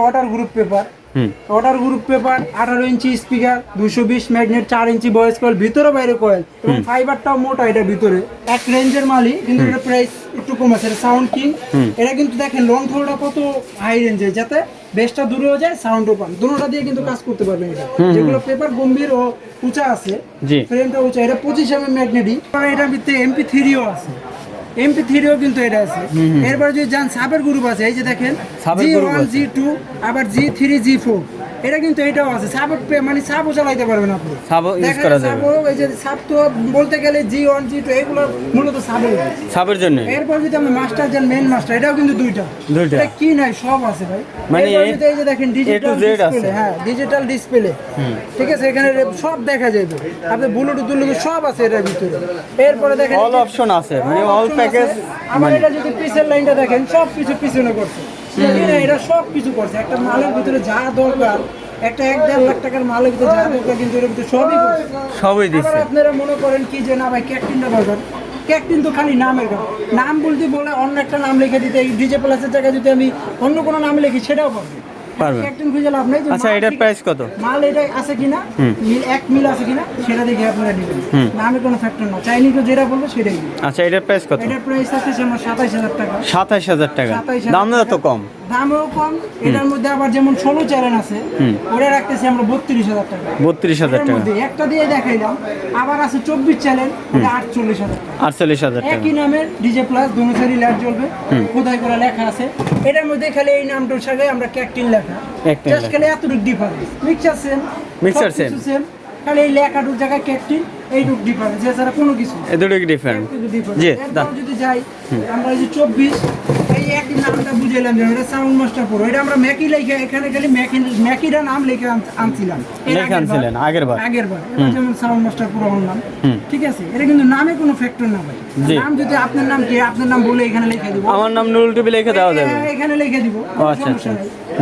Water proof paper water proof paper আঠারো inch speaker দুশো বিশ ম্যাগনেট চার ইঞ্চি ভয়েস কয়েল ভিতরে বাইরে কয়েল এবং ফাইবারটাও মোটা এটা ভিতরে। এক রেঞ্জের মালই কিন্তু এটা প্রাইস একটু কম আছে সাউন্ড কিং এটা কিন্তু দেখেন লং থ্রোটা কত হাই রেঞ্জে যাতে বেসটা দূরেও যায় সাউন্ডও পান। দুটোটা দিয়ে কিন্তু কাজ করতে পারবেন এটা। যেগুলো পেপার গম্ভীর ও উঁচা আছে ফ্রেমটা উঁচা এটা পঁচিশ এম ম্যাগনেটিক এটার ভিতরে এমপি থ্রিও আছে। এমপি থ্রিও কিন্তু এটা আছে। এরপর যদি যান সাবের গ্রুপ আছে এই যে দেখেন জি ওয়ান জি টু আবার জি থ্রি জি ফোর এটা কিন্তু এটাও আছে। সাবের পে- মানে সাবও চালাইতে পারবেন আপনি। Use দেখেন, করা যাবে। সাবও এই যে সাব তো বলতে গেলে জি ওয়ান জি টু এগুলো মূলত সাবের সাবের জন্য। এরপর যদি আমরা মাস্টার যান মেন মাস্টার এটাও কিন্তু দুইটা। দুইটা। এটা কি নাই সব আছে ভাই। মানে এই যে দেখেন ডিজিটাল। ডিসপ্লে হ্যাঁ ডিজিটাল ডিসপ্লে ঠিক আছে এখানে সব দেখা যাবে। আপনি ব্লুটুথ ব্লুটুথ সব আছে এটার ভিতরে। এরপরে দেখেন অল অপশন আছে মানে অল প্যাকেজ। আবার এটা যদি পিসের লাইনটা দেখেন সব কিছু পিছনে করছে। এটা সব কিছু করছে। একটা মালের ভিতরে যা দরকার একটা এক দেড় লাখ টাকার মালের ভিতরে যা দরকার কিন্তু এর ভিতরে সবই সবই দিচ্ছে। আপনারা মনে করেন কি যে না ভাই ক্যাকটিনটা দরকার ক্যাকটিন তো খালি নামের নাম বলতে বলে অন্য একটা নাম লিখে দিতে ডিজে প্লাসের জায়গায় যদি আমি অন্য কোনো নাম লিখি সেটাও পারবে পারবে। ক্যাকটিন খুঁজে লাভ নেই আচ্ছা এটার প্রাইস কত? মাল এটা আছে কিনা? মিল এক মিল আছে কিনা? সেটা দেখে আপনারা নেবেন। নামে কোনো ফ্যাক্টর না। চাইনিজও যেটা বলব সেটাই আচ্ছা এটার প্রাইস কত? এটার প্রাইস আছে আমার সাতাইশ হাজার টাকা। সাতাশ হাজার টাকা। 27,000 দাম তো কম। দামও কম। এটার মধ্যে আবার যেমন ষোলো চ্যানেল আছে ওটা রাখতেছি আমরা বত্রিশ হাজার টাকা। বত্রিশ হাজার এটার টাকা। মধ্যে একটা দিয়ে দেখাইলাম। আবার আছে চব্বিশ চ্যানেল ওটা আটচল্লিশ হাজার টাকা। আটচল্লিশ হাজার টাকা। একই নামের ডিজে প্লাস দোনোসারি লাইট জ্বলবে। খোদাই করা লেখা আছে। এটার মধ্যে খালি এই নামটার সাথে আমরা ক্যাকটিন লেখা Cactin জাস্ট খালি এতটুকু difference mixer same Mixer same খালি এই লেখাটুর জায়গায় ক্যাকটিন এইটুকু ডিফারেন্স এছাড়া কোনো কিছু না। এ দুটো ডিফারেন্ট কিন্তু difference। জি, যদি যাই আমরা এই যে চব্বিশ এই একই নামটা বুঝাইলাম যে এটা সাউন্ড মাস্টার পুরো এটা আমরা ম্যাকি লিখে এখানে খালি ম্যাকি ম্যাকিরা নাম লিখে আনছিলাম। এর লিখে আগের বার। আনছিলেন, আগের বার। আগের বার। যেমন সাউন্ড মাস্টার পুরো নাম। ঠিক আছে? এটা কিন্তু নামে কোনো ফ্যাক্টর না ভাই। নাম যদি আপনার নাম কি আপনার নাম বলে এখানে লিখে দিব। আমার নাম নুরুল টিভি লিখে দেওয়া যাবে। এখানে লিখে দিব। আচ্ছা আচ্ছা।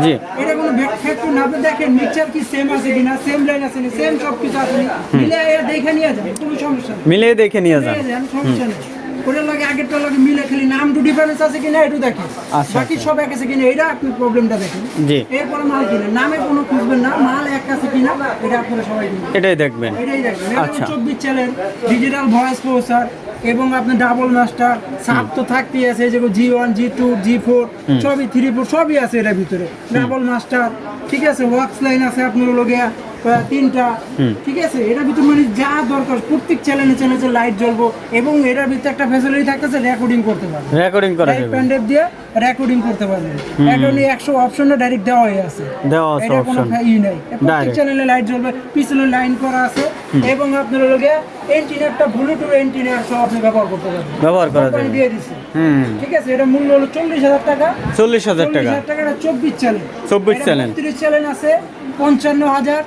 জি। এটা কোনো ফ্যাক্টর না আপনি দেখেন মিক্সচার কি সেম আছে কিনা সেম লাইন আছে কিনা সেম সব কিছু আছে মিলে এরা দেখে নিয়ে যাবে কোনো সমস্যা নেই। মিলিয়ে দেখে নিয়ে যান। সমস্যা নেই। ওটার লাগে আগেরটার লাগে মিলে খালি নাম টু ডিফারেন্স আছে কিনা একটু দেখেন। আচ্ছা, বাকি সব এক আছে কিনা এটা আপনি প্রবলেমটা দেখেন। জি। এরপরে মাল কিনা নামে কোনো খুঁজবেন না মাল এক আছে কিনা এটা আপনারা সবাই এটাই দেখবেন। এটাই দেখবেন। আচ্ছা। চব্বিশ চ্যানেল ডিজিটাল ভয়েস প্রসার এবং আপনার ডাবল মাস্টার সাপ তো থাকতেই আছে যেগুলো G one G two G four সবই থ্রি ফোর সবই আছে এটার ভিতরে। ডাবল মাস্টার ঠিক আছে ওয়াক্স লাইন আছে আপনার লোকে তিনটা। ঠিক আছে? এটার ভিতরে মানে যা দরকার প্রত্যেক চ্যানেলে চ্যানেলে লাইট জ্বলবো এবং এটার ভিতরে একটা ফ্যাসিলিটি থাকতেছে রেকর্ডিং করতে পারবে। রেকর্ডিং করা যাবে। প্যান্ডেপ দিয়ে রেকর্ডিং করতে পারবেন এখন এই একশো অপশনে ডাইরেক্ট দেওয়া হয়ে আছে। দেওয়া আছে এটা কোনো ই নাই। প্রত্যেক চ্যানেলে লাইট জ্বলবে পিছনে লাইন করা আছে এবং আপনার লগে এন্টিনেটটা ব্লুটুথ এন্টিনেট সহ আপনি ব্যবহার করতে পারবেন। ব্যবহার করা যাবে। দিয়ে দিচ্ছে হুম। ঠিক আছে? এটা মূল্য হলো চল্লিশ হাজার টাকা। চল্লিশ হাজার চল্লিশ টাকা। হাজার টাকা এটা চব্বিশ চ্যানেল 24 channel। তিরিশ চ্যানেল আছে পঞ্চান্ন হাজার।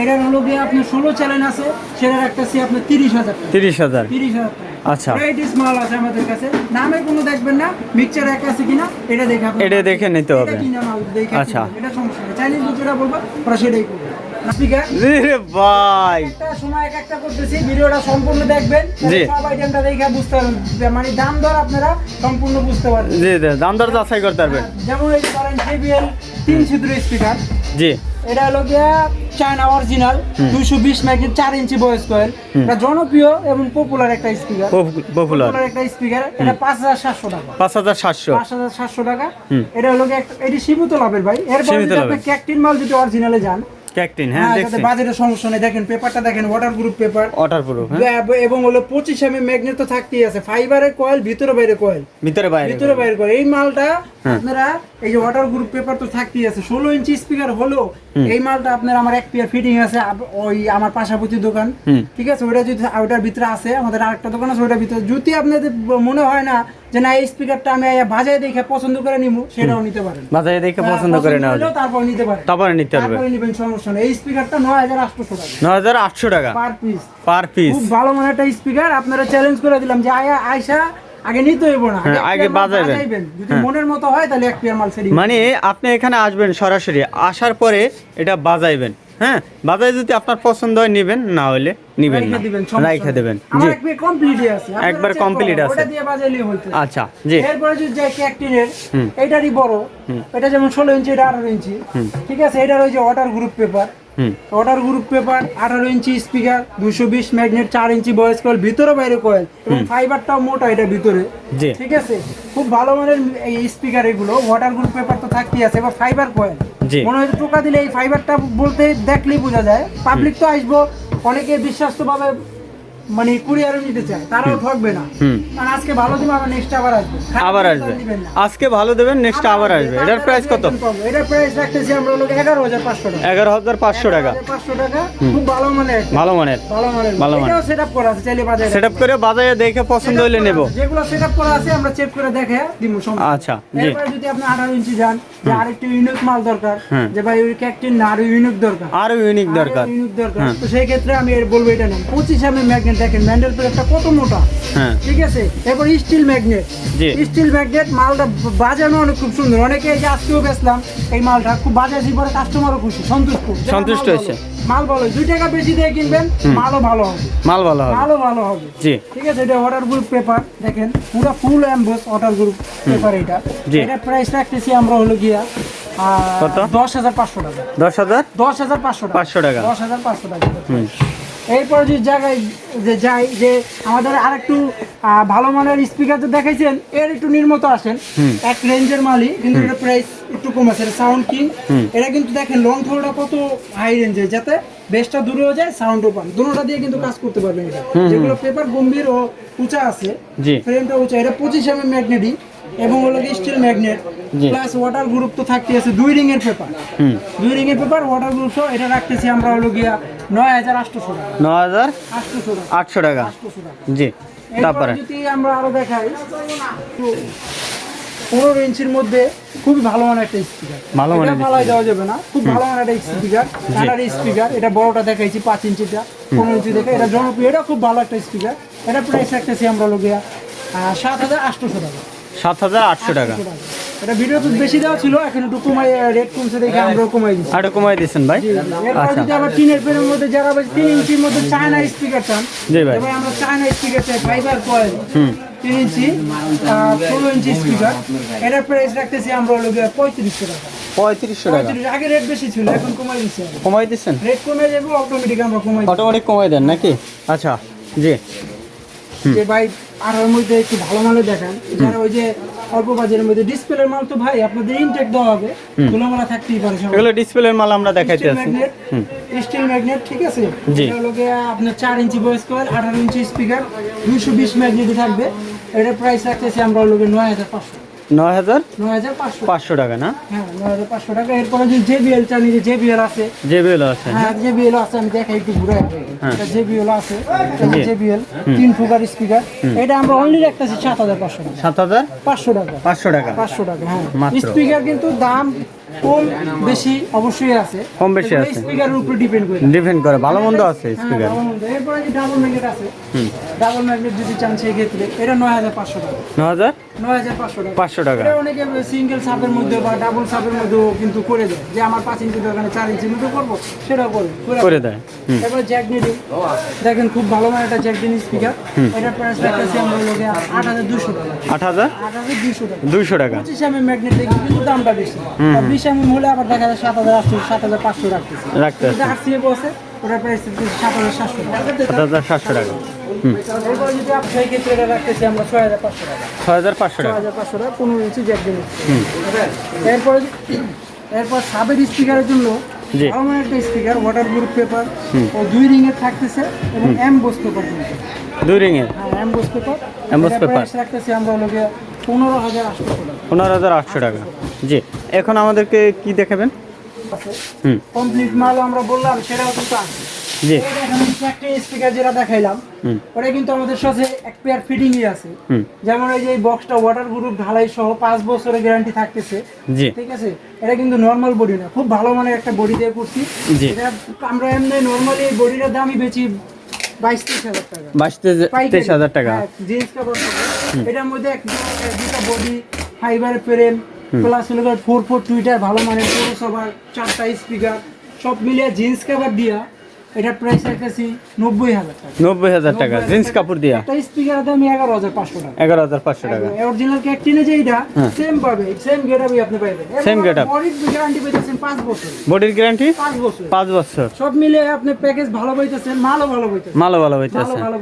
এটার হলো গিয়ে আপনার ষোলো চ্যানেল আছে সেটা রাখতেছি আপনার তিরিশ হাজার তিরিশ হাজার। তিরিশ হাজার আচ্ছা। ভ্যারাইটিস মাল আছে আমাদের কাছে। নামে কোনো দেখবেন না মিক্সচার এক আছে কিনা এটা দেখে আপনি এটা দেখে নিতে হবে। আচ্ছা। এটা সমস্যা নেই। চাইনিজ যেটা বলব ওরা সেটাই করবে। ভাই। একটা সময় এক একটা করতেছি ভিডিওটা সম্পূর্ণ দেখবেন সব আইটেমটা দেখে বুঝতে পারবেন। মানে দাম দর আপনারা সম্পূর্ণ বুঝতে পারবেন। জি দাম দর যাচাই করতে পারবেন। যেমন এই ধরেন JBL তিন ছিদ্র স্পিকার জি। এটা হলো গিয়া চায়না অরিজিনাল দুইশো বিশ ম্যাগনেট চার ইঞ্চি বয়স কয়েল। এটা জনপ্রিয় এবং পপুলার একটা স্পিকার পপুলার একটা স্পিকার এটা পাঁচ হাজার সাতশো টাকা। পাঁচ হাজার সাতশো। পাঁচ হাজার সাতশো টাকা। এটা হলো গিয়ে এটি সীমিত লাভের ভাই। এরপর আপনি ক্যাকটিন মাল যদি অরিজিনালে যান ক্যাকটিন হ্যাঁ হ্যাঁ দেখছি। বাজেটের সমস্যা নেই। দেখেন পেপারটা দেখেন water proof paper water proof হ্যাঁ এবং হলো পঁচিশ এম ম্যাগনেট তো থাকতেই আছে। ফাইবারের কয়েল ভিতরে বাইরে কয়েল ভিতরে বাইরে ভিতরে বাইরে কয়েল এই মালটা হ্যাঁ। আপনারা এই যে ওয়াটার গ্রুপ পেপার তো থাকতেই আছে। ষোলো ইঞ্চি স্পিকার হলো এই মালটা আপনার আমার এক পেয়ার ফিটিং আছে ওই আমার পাশাপাশি দোকান। ঠিক আছে? ওটা যদি ওটার ভিতরে আছে আমাদের আরেকটা দোকান আছে ওটার ভিতরে। যদি আপনাদের মনে হয় না যে না এই স্পিকারটা আমি বাজায় দেখে পছন্দ করে নিব সেটাও নিতে পারেন। দেখে হ্যাঁ, পছন্দ করে নেওয়া যায়। তারপর নিতে পারেন। তারপরে নিতে পারবে। তারপরে নিবেন সমস্যা নেই। এই স্পিকারটা নয় হাজার আটশোশো টাকা। নয় হাজার আটশো টাকা। পার পিস পার পিস খুব ভালো মানে একটা স্পিকার আপনারা চ্যালেঞ্জ করে দিলাম যে আয়া আয়সা আগে নিতে হইব না। হ্যাঁ, আগে বাজাইবেন। যদি হ্যাঁ। মনের মতো হয় তাহলে এক পেয়ার মাল সেটিং মানে আপনি এখানে আসবেন সরাসরি আসার পরে এটা বাজাইবেন। হ্যাঁ বাজারে যদি আপনার পছন্দ হয় নেবেন না হলে নেবেন না। রাইখা দিবেন, জি। একবার কমপ্লিটই আছে। একবার check আছে। ওটা দিয়ে বাজাইলে হইতো আচ্ছা জি। এরপরে যদি যাই ক্যাকটিনের। এটারই বড়। এটা যেমন ষোলো ইঞ্চি এটা আঠারো ইঞ্চি। ঠিক আছে এটার ওই যে ওয়াটার গ্রুপ পেপার হুম। ওয়াটার গ্রুপ পেপার আঠারো ইঞ্চি স্পিকার দুশো বিশ ম্যাগনেট চার ইঞ্চি ভয়েস কয়েল ভিতরে বাইরে কয়েল এবং ফাইবারটাও মোটা এটা ভিতরে। জি। ঠিক আছে? খুব ভালো মানের এই স্পিকার এগুলো। ওয়াটার গ্রুপ পেপার তো থাকতেই আছে এবার ফাইবার কয়েল। মনে হয় টোকা দিলে এই ফাইবারটা বলতে দেখলেই বোঝা যায়। পাবলিক তো আসব, অনেকে বিশ্বাস্তভাবে মানে কুরিয়ারও নিতে চায় তারাও ঠকবে না। কারণ আজকে ভালো দিন আবার নেক্সট আবার আসবে। আবার আসবে। আজকে ভালো দেবেন নেক্সট আবার আসবে। এটার প্রাইস কত? এটার প্রাইস রাখতেছি আমরা হলো এগারো হাজার পাঁচশো টাকা। এগারো হাজার পাঁচশো টাকা। পাঁচশো টাকা। খুব ভালো মানের ভালো মানের। ভালো মানের। ভালো মানের। সেট আপ করা আছে চাইলে বাজারে সেট আপ করে বাজারে দেখে পছন্দ হলে নেব। যেগুলো সেট আপ করা আছে আমরা চেক করে দেখে দিব আচ্ছা জি। যদি আপনি আঠারো ইঞ্চি যান যে আরেকটু ইউনিক মাল দরকার যে ভাই ওই ক্যাকটিন না আরও ইউনিক দরকার। আরও ইউনিক দরকার। ইউনিক দরকার। তো সেই ক্ষেত্রে আমি বলব এটা নেন। পঁচিশ এম ম্যাগনেট দেখেন ম্যান্ডেল প্লেটটা কত মোটা। হ্যাঁ। ঠিক আছে? এরপর স্টিল ম্যাগনেট স্টিল ম্যাগনেট মালটা বাজানো অনেক খুব সুন্দর। অনেকে এই যে আজকেও বেচলাম এই মালটা খুব বাজার পরে কাস্টমারও খুশি সন্তুষ্ট। সন্তুষ্ট হয়েছে। মাল ভালো। দুই টাকা বেশি দিয়ে কিনবেন মালও ভালো হবে। মাল ভালো হবে। মালও ভালো হবে। জি। ঠিক আছে? এটা ওয়াটার গ্রুপ পেপার দেখেন পুরো full emboss water proof paper এটা। এটা প্রাইস রাখতেছি আমরা হলো গিয়া কত? দশ হাজার পাঁচশো টাকা। দশ হাজার? দশ হাজার পাঁচশো টাকা। পাঁচশো টাকা। দশ হাজার পাঁচশো টাকা। এরপরে যে জায়গায় যে যাই যে আমাদের আরেকটু আহ, ভালো মানের স্পিকার তো দেখাইছেন এর একটু নির্মত আসেন। এক রেঞ্জের মালই কিন্তু এটা প্রাইস একটু কম আছে সাউন্ড কিং এটা কিন্তু দেখেন লং থ্রোটা কত হাই রেঞ্জের যাতে বেসটা দূরেও যায় সাউন্ডও পান। দুটোটা দিয়ে কিন্তু কাজ করতে পারবেন এটা। যেগুলো পেপার গম্ভীর ও উঁচা আছে ফ্রেমটা উঁচা এটা পঁচিশ এম ম্যাগনেটই এবং হলো steel magnet plus water proof তো থাকতে আছে দুই রিং এর পেপার দুই রিং এর পেপার ওয়াটার গ্রুপ সহ এটা রাখতেছি আমরা হলো গিয়া নয় হাজার আটশোশো টাকা। ন হাজার আটশো টাকা। জি তারপরে? যদি আমরা আরও দেখাই পনেরো ইঞ্চির মধ্যে খুবই ভালো মানের একটা স্পিকার ভালো মানের ফালাই দেওয়া যাবে না খুব ভালো মানের একটা স্পিকার কানাডি স্পিকার এটা বড়টা দেখাইছি পাঁচ ইঞ্চিটা পনেরো ইঞ্চি দেখে এটা জনপ্রিয় এটা খুব ভালো একটা স্পিকার এটা প্রাইস রাখতেছি আমরা লোকিয়া সাত হাজার আটশোশো টাকা। সাত হাজার আটশো টাকা। এটা ভিডিও তো বেশি দেওয়া ছিল এখন একটু কমাই রেট কমছে দেখে আমরা কমাই দিচ্ছি। আরও কমাই দিচ্ছেন ভাই? আচ্ছা। যদি আবার টিনের পেনের মধ্যে যারা আবার তিন ইঞ্চির মধ্যে চায়না স্পিকার চান জি ভাই। এবার আমরা চায়না স্পিকার চাই ফাইবার কয়েল হুম। তিন ইঞ্চি ষোলো ইঞ্চি স্পিকার এটার প্রাইস রাখতেছি আমরা হলো গিয়ে পঁয়ত্রিশশো টাকা। পঁয়ত্রিশশো টাকা। আগে রেট বেশি ছিল এখন কমাই দিচ্ছে কমাই দিচ্ছেন? রেট কমে যাবে অটোমেটিক আমরা কমাই। অটোমেটিক কমাই দেন নাকি? আচ্ছা জি। যে ভাই আর মধ্যে একটু ভালো মালে দেখান। যারা ওই যে অল্প বাজারের মধ্যে ডিসপ্লের মাল তো ভাই আপনাদের ইনটেক দেওয়া হবে। খোলামেলা থাকতেই পারে এগুলো ডিসপ্লের মাল আমরা দেখাইতে স্টিল আছি ম্যাগনেট স্টিল ম্যাগনেট ঠিক আছে। এটা হলো আপনার চার ইঞ্চি ভয়েস কয়েল আঠারো ইঞ্চি স্পিকার দুশো বিশ ম্যাগনেটই থাকবে। এটা প্রাইস রাখতেছি আমরা হলো গিয়ে নয় হাজার নয় হাজার পাঁচশো পাঁচশো টাকা না? হ্যাঁ নয় হাজার পাঁচশো টাকা। এরপরে যে জেবিএল চান যে জেবিএল আছে। যে বেল আছে। হ্যাঁ জেবিএল আছে আমি দেখাই একটু ঘুরে হ্যাঁ। জেবিএল আছে জি। জেবিএল তিন ফুকার স্পিকার এটা আমরা অনলি রাখতেছি সাত হাজার পাঁচশো টাকা। সাত হাজার পাঁচশো টাকা। পাঁচশো টাকা। পাঁচশো টাকা হ্যাঁ। স্পিকার কিন্তু দাম কম বেশি অবশ্যই আছে। কম বেশি আছে। স্পিকারের উপরে ডিপেন্ড করে। ডিপেন্ড করে ভালো মন্দ আছে স্পিকার হ্যাঁ, এরপরে যে ডাবল ম্যাগনেট আছে ডাবল ম্যাগনেট যদি চান সেই ক্ষেত্রে এটা নয় হাজার পাঁচশো টাকা। ন হাজার? নয় হাজার পাঁচশো টাকা। পাঁচশো টাকা। এটা অনেকে সিঙ্গেল সাপের মধ্যে বা ডাবল মধ্যেও কিন্তু করে দেয়। যে আমার পাঁচ ইঞ্চি দোকানে চার ইঞ্চির মধ্যে করব সেটাও করে করে দেয়। জ্যাক নিডিং দেখেন খুব ভালো মানে একটা জ্যাক নিডিং স্পিকার এটার প্রাইস রাখতেছি আমরা লোকে আট হাজার দুশো টাকা। আট হাজার? আট হাজার দুশো টাকা। দুইশো টাকা। পঁচিশ এম এম ম্যাগনেট কিন্তু দামটা বেশি আর বিশ এম এম হলে আবার দেখা যায় সাত হাজার আটশো সাত হাজার পাঁচশো রাখতেছি। রাখতে আছে আর সিএফ আছে ওটার প্রাইস সাত হাজার সাতশো টাকা। সাত হাজার সাতশো টাকা। রাখতেছি এরপরে এরপর সাবের স্পিকারের জন্য ভালো একটা স্পিকার ওয়াটার প্রুফ পেপার ও দুই রিং এর থাকতেছে এবং এম বোস পেপার দুই রিংয়ের হ্যাঁ এম বোস পেপার। রাখতেছি আমরা লোকে পনেরো হাজার আটশো টাকা। পনেরো হাজার আটশো টাকা। জি। এখন আমাদেরকে কি দেখাবেন? হুম। কমপ্লিট মাল আমরা বললাম সেটাও কিন্তু আছে। জি। একটা স্পিকার যেটা দেখাইলাম ওটা কিন্তু আমাদের সাথে এক পেয়ার ফিটিংই আছে। যেমন এই যে বক্সটা ওয়াটার গ্রুপ ঢালাই সহ পাঁচ বছরের গ্যারান্টি থাকতেছে জি। ঠিক আছে? এটা কিন্তু নর্মাল বডি না খুব ভালো মানের একটা বডি দিয়ে করছি। এটা আমরা এমনি নর্মালি এই বডিটার দামই বেচি বাইশ তেইশ হাজার টাকা। বাইশ তেইশ হাজার টাকা? জিন্স কাপড় এটার মধ্যে দুটা বডি ফাইবার ফ্রেম প্লাস হলো ফোর ফোর টুইটার ভালো মানের পৌরসভার চারটা স্পিকার সব মিলিয়ে জিন্স কাভার দিয়া এটা প্রাইস রেখেছি নব্বই হাজার টাকা। নব্বই হাজার টাকা। জিন্স কাপড় দিয়া? একটা স্পিকারের দাম এগারো হাজার পাঁচশো টাকা। এগারো হাজার পাঁচশো টাকা। অরিজিনাল যে এটা হ্যাঁ। সেম পাবে সেম আপনি পাইবেন। বডির গ্যারান্টি পেতেছেন পাঁচ বছর বডির গ্যারান্টি পাঁচ বছর পাঁচ বছর। সব মিলে আপনি প্যাকেজ ভালো পাইতেছেন মালও ভালো পাইতেছেন। ভালো ভালো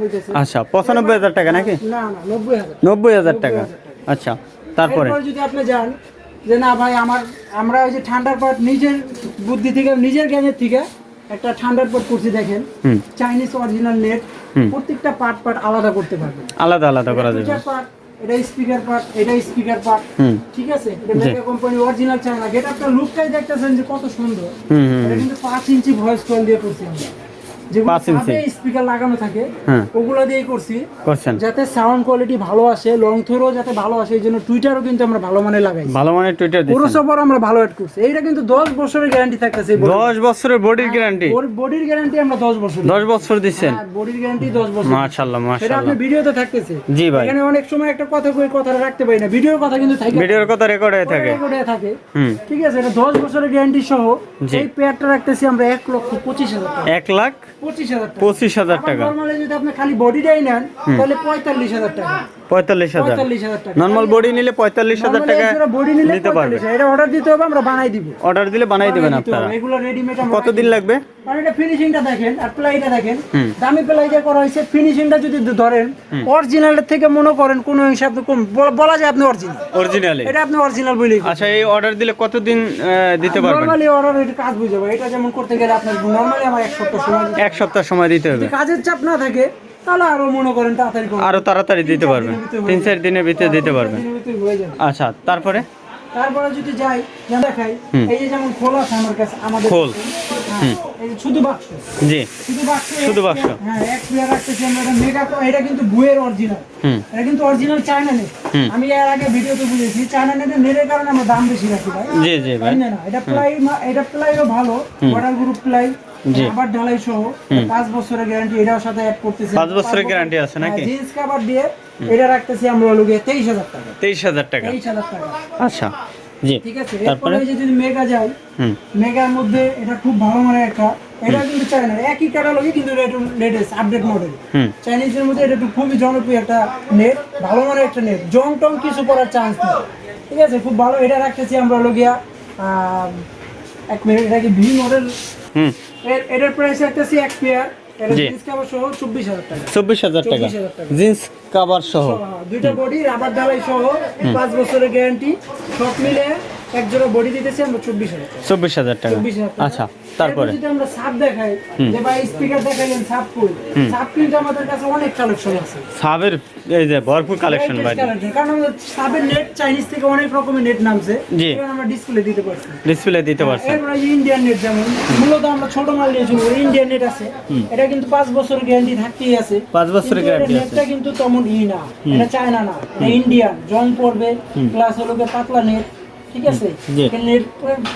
পাইতেছেন। আচ্ছা পঁচানব্বই হাজার টাকা নাকি? না না নব্বই হাজার। নব্বই হাজার টাকা। আচ্ছা তারপরে? যদি আপনি যান যে না ভাই আমার আমরা ওই যে ঠান্ডার পাট নিজের বুদ্ধি থেকে নিজের জ্ঞানের থেকে একটা ঠান্ডার পর কুর্সি দেখেন। Chinese original net. প্রত্যেকটা পার্ট পার্ট আলাদা করতে পারবেন। আলাদা আলাদা করা যাবে। এটা স্পিকার পার্ট এটা স্পিকার পার্ট ঠিক আছে? এটা মেগা কোম্পানি অরিজিনাল চায়না গেট আপনার লুকটাই দেখতেছেন যে কত সুন্দর। এটা কিন্তু পাঁচ ইঞ্চি ভয়েস কল দিয়ে করছি আমরা। যেগুলো পাঁচ ইঞ্চি? স্পিকার লাগানো থাকে ওগুলো দিয়েই করছি। করছেন। যাতে সাউন্ড কোয়ালিটি ভালো আসে লং থ্রো যাতে ভালো আসে এই জন্য টুইটারও কিন্তু আমরা ভালো মানে লাগাই ভালো মানের টুইটার দিচ্ছেন। পুরসভার আমরা ভালো অ্যাড করছি। এইটা কিন্তু দশ বছরের গ্যারান্টি থাকতেছে দশ বছরের বডির গ্যারান্টি বডির গ্যারান্টি আমরা দশ বছর দশ বছর দিচ্ছেন। বডির গ্যারান্টি দশ বছর। মাশাল্লাহ সেটা আপনি ভিডিওতে থাকতেছে। জি ভাই। এখানে অনেক সময় একটা কথা কই কথাটা রাখতে পারি না। ভিডিওর কথা কিন্তু থাকে। ভিডিওর কথা রেকর্ড হয়ে থাকে। রেকর্ডে থাকে। ঠিক আছে এটা দশ বছরের গ্যারান্টি সহ। এই পেয়ারটা রাখতেছি আমরা এক লক্ষ পঁচিশ হাজার টাকা। এক লাখ পঁচিশ হাজার টাকা। নর্মালি যদি আপনি খালি বডিটাই নেন তাহলে পঁয়তাল্লিশ হাজার টাকা। পঁয়তাল্লিশ হাজার। নর্মাল বডি নিলে পঁয়তাল্লিশ হাজার টাকা বডি নিলে নিতে পারবে। এটা অর্ডার দিতে হবে আমরা বানাই দিব। অর্ডার দিলে বানাই দিবেন আপনারা। এগুলো রেডিমেড কতদিন লাগবে? কারণ এটা ফিনিশিংটা দেখেন আর প্লাইটা দেখেন। দামি প্লাই দিয়ে করা হয়েছে ফিনিশিংটা যদি ধরেন অরিজিনালের থেকে মনে করেন কোনো হিসাব কম বলা- বলা যায় আপনি অরিজিনাল অরিজিনালি এটা আপনি অরিজিনাল বলেই আচ্ছা এই অর্ডার দিলে কতদিন দিতে পারবেন? নরমালি অর্ডার এটা কাজ বুঝে যাবে এটা যেমন করতে গেলে আপনার নরমালি আমার এক সপ্তাহ সময় এক সপ্তাহ সময় দিতে হবে। কাজের চাপ না থাকে তাহলে আরও মনে করেন তাড়াতাড়ি আরও তাড়াতাড়ি দিতে পারবেন। তিন চার দিনের ভিতরে দিতে পারবেন। আচ্ছা তারপরে? তারপরে যদি যাই দেখাই এই যে যেমন খোল আছে আমার কাছে আমাদের খোল। হ্যাঁ, এই যে শুধু বাক্স। জি। শুধু বাক্স শুধু বাক্স। হ্যাঁ এক প্লেয়ার রাখতেছি আমরা এটা মেগা এটা কিন্তু বুয়ের অরিজিনাল এটা কিন্তু অরিজিনাল চায়না নেট আমি এর আগে ভিডিওতে বুঝেছি চায়না নেটের নেটের কারণে আমরা দাম বেশি রাখি ভাই। জি জি ভাই। না এটা প্লাই এটা প্লাইও ভালো বর্ডার গ্রুপ প্লাই। আবার ঢালাই সহ পাঁচ বছরের গ্যারান্টি এটাও সাথে অ্যাড করতেছি। পাঁচ বছরের guarantee আছে নাকি? জিন্স কাভার দিয়ে এটা রাখতেছি আমরা তেইশ হাজার টাকা। তেইশ হাজার টাকা। তেইশ হাজার টাকা। আচ্ছা জি। ঠিক আছে? তারপরে? এরপরে এই যে যদি মেগা যাই মেগার মধ্যে এটা খুব ভালো মানের একটা এটা কিন্তু চায়না একই ক্যাটালগে কিন্তু এটা লেটেস্ট আপডেট মডেল হুম। চাইনিজের মধ্যে এটা একটু খুবই জনপ্রিয় একটা নেট ভালো মানের একটা নেট জং টং কিছু করার চান্স নেই। ঠিক আছে? খুব ভালো। এটা রাখতেছি আমরা লগিয়া এক মিনিট এটা কি ভি মডেল এটার প্রাইস রাখতেছি এক পেয়ার চব্বিশ হাজার টাকা। চব্বিশ হাজার টাকা। 24,000 টাকা। জিন্স কাভার সহ। সহ, দুইটা বডি রাবার ঢালাই সহ পাঁচ বছরের গ্যারান্টি সব মিলে এক জোড়া বডি দিতেছি আমরা চব্বিশ হাজার টাকা। আচ্ছা তারপরে? যদি আমরা সাপ দেখাই যে ভাই স্পিকার দেখাইলেন সাপ কই সাপ কিন্তু আমাদের কাছে অনেক কালেকশন আছে। সাবের এই যে ভরপুর কালেকশন ভাই। কারণ আমাদের সাবের নেট চাইনিজ থেকে অনেক রকমের নেট নামছে। জি। আমরা ডিসপ্লে দিতে পারছি। ডিসপ্লে দিতে পারছেন। এরপরে ইন্ডিয়ান নেট যেমন মূলত আমরা ছোট মাল নিয়ে শুরু ইন্ডিয়ান নেট আছে। এটা কিন্তু পাঁচ বছরের গ্যারান্টি থাকতেই আছে। পাঁচ বছরের এটা আছে। নেটটা কিন্তু তেমন ই না। এটা চায়না না এটা ইন্ডিয়ান জং পড়বে প্লাস হলো পাতলা নেট ঠিক আছে? নেট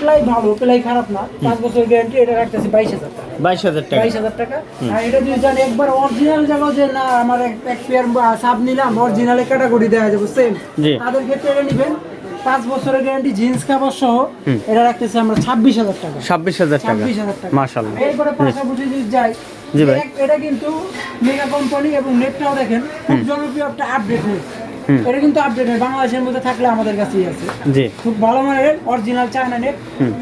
প্লাই ভালো প্লাই খারাপ না। পাঁচ বছরের গ্যারান্টি এটা রাখতেছি বাইশ হাজার টাকা। বাইশ হাজার টাকা। বাইশ হাজার টাকা। আর এটা যদি জানি একবার অরিজিনাল যাব যে না আমার এক- পেয়ার সাব নিলাম অরিজিনালে ক্যাটাগরি দেওয়া যাবে সেম তাদের ক্ষেত্রে এটা নিবেন পাঁচ বছরের গ্যারান্টি জিন্স কাভার সহ। এটা রাখতেছি আমরা ছাব্বিশ হাজার টাকা। ছাব্বিশ হাজার টাকা। ছাব্বিশ হাজার টাকা। মাশাল্লাহ এরপরে পাশাপাশি যদি যাই জি ভাই। এটা কিন্তু মেগা কোম্পানি এবং নেটটাও দেখেন খুব জনপ্রিয় একটা আপডেট হুম। এটা কিন্তু আপডেট নেট বাংলাদেশের মধ্যে থাকলে আমাদের কাছেই আছে। জি। খুব ভালো মানের অরিজিনাল চায়না নেট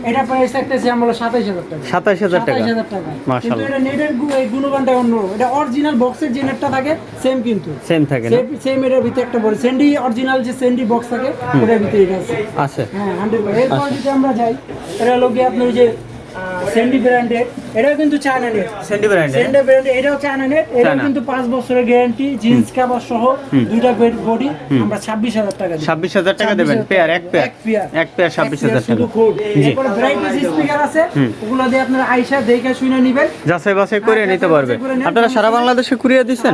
এটা প্রাইস থাকতেছে আমরা সাতাইশ হাজার টাকা। সাতাইশ হাজার টাকা। 27,000 টাকা। কিন্তু মাশাআল্লাহ। এটা নেটের গুণমানটা অন্য এটা অরিজিনাল বক্সের যে নেটটা থাকে সেম কিন্তু। সেম থাকে না? সেম এটার ভিতরে একটা বড় সেন্ডি অরিজিনাল যে সেন্ডি বক্স থাকে ওটার ভিতরে এটা আছে। আছে। হ্যাঁ হান্ড্রেড এরপর আচ্ছা। যদি আমরা যাই এটা হলো গিয়ে আপনার যে সেন্ডি ব্র্যান্ডের এটাও কিন্তু চায়না নেট ব্র্যান্ডের সেন্ডি ব্র্যান্ড এটাও চায়না নেট কিন্তু পাঁচ বছরের গ্যারান্টি জিন্স কাভার সহ দুইটা বডি আমরা ছাব্বিশ হাজার টাকা দিই। ছাব্বিশ হাজার টাকা দেবেন। পেয়ার এক পেয়ার এক পেয়ার এক পেয়ার ছাব্বিশ হাজার টাকা। জি। এরপরে ভ্যারাইটিস স্পিকার আছে। ওগুলো দিয়ে আপনারা আইসা দেখে শুনে নেবেন। যাচাই বাছাই করে হ্যাঁ, নিতে পারবে। আপনারা সারা বাংলাদেশে কুরিয়ার সারা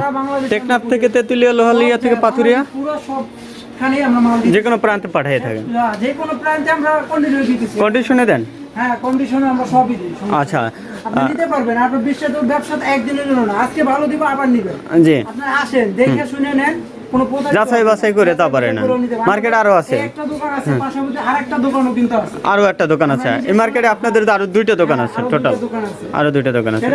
টেকনাফ থেকে তেঁতুলিয়া লোহালিয়া থেকে পাথুরিয়া? পুরো দিই যে কোনো প্রান্তে পাঠিয়ে থাকেন। যে কোনো প্রান্তে আমরা কন্টিনিউ দিতেছি। কন্ডিশনে দেন। হ্যাঁ কন্ডিশনে আমরা সবই দিই আচ্ছা আপনি নিতে পারবেন আপনার বিশ্বাস ব্যবসা একদিনের জন্য না আজকে ভালো দিব আবার নিবেন। জি। আপনি আসেন দেখে শুনে নেন যাচাই বাছাই করে নেন। করে নিতে পারবেন। আরও আছে? এই একটা দোকান আছে আরও একটা দোকান আছে। এই মার্কেটে আপনাদের তো আরও দুইটা দোকান আছে আরও টোটাল আছে। আরও দুইটা দোকান আছে।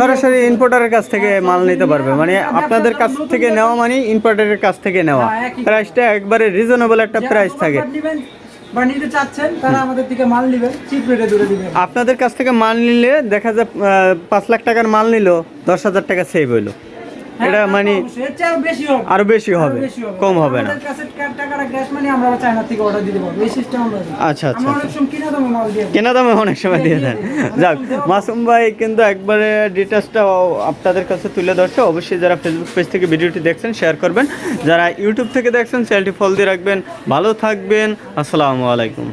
সরাসরি ইম্পোর্টারের কাছ থেকে মাল নিতে পারবে। মানে আপনাদের কাছ থেকে নেওয়া মানে ইম্পোর্টারের কাছ থেকে নেওয়া। হ্যাঁ, প্রাইসটা একবারে রিজনেবল একটা প্রাইস থাকে। বা নিতে চাচ্ছেন তারা আমাদের থেকে মাল চিপ রেটে দূরে দিবেন। আপনাদের কাছ থেকে মাল নিলে দেখা যায় পাঁচ লাখ টাকার মাল নিল দশ হাজার টাকা সেভ হইল। এটা হ্যাঁ, তো মানে অবশ্যই। বেশি হবে। আরও বেশি হবে কম হবে না। মানে আচ্ছা আচ্ছা দিই। কেনা দামে অনেক সময় দিয়ে দেন। যাক মাসুম ভাই কিন্তু একবারে ডিটেলসটা আপনাদের কাছে তুলে ধরছে। অবশ্যই যারা ফেসবুক পেজ থেকে ভিডিওটি দেখছেন শেয়ার করবেন। যারা ইউটিউব থেকে দেখছেন চ্যানেলটি ফলো দিয়ে রাখবেন। ভালো থাকবেন। আসসালামু আলাইকুম।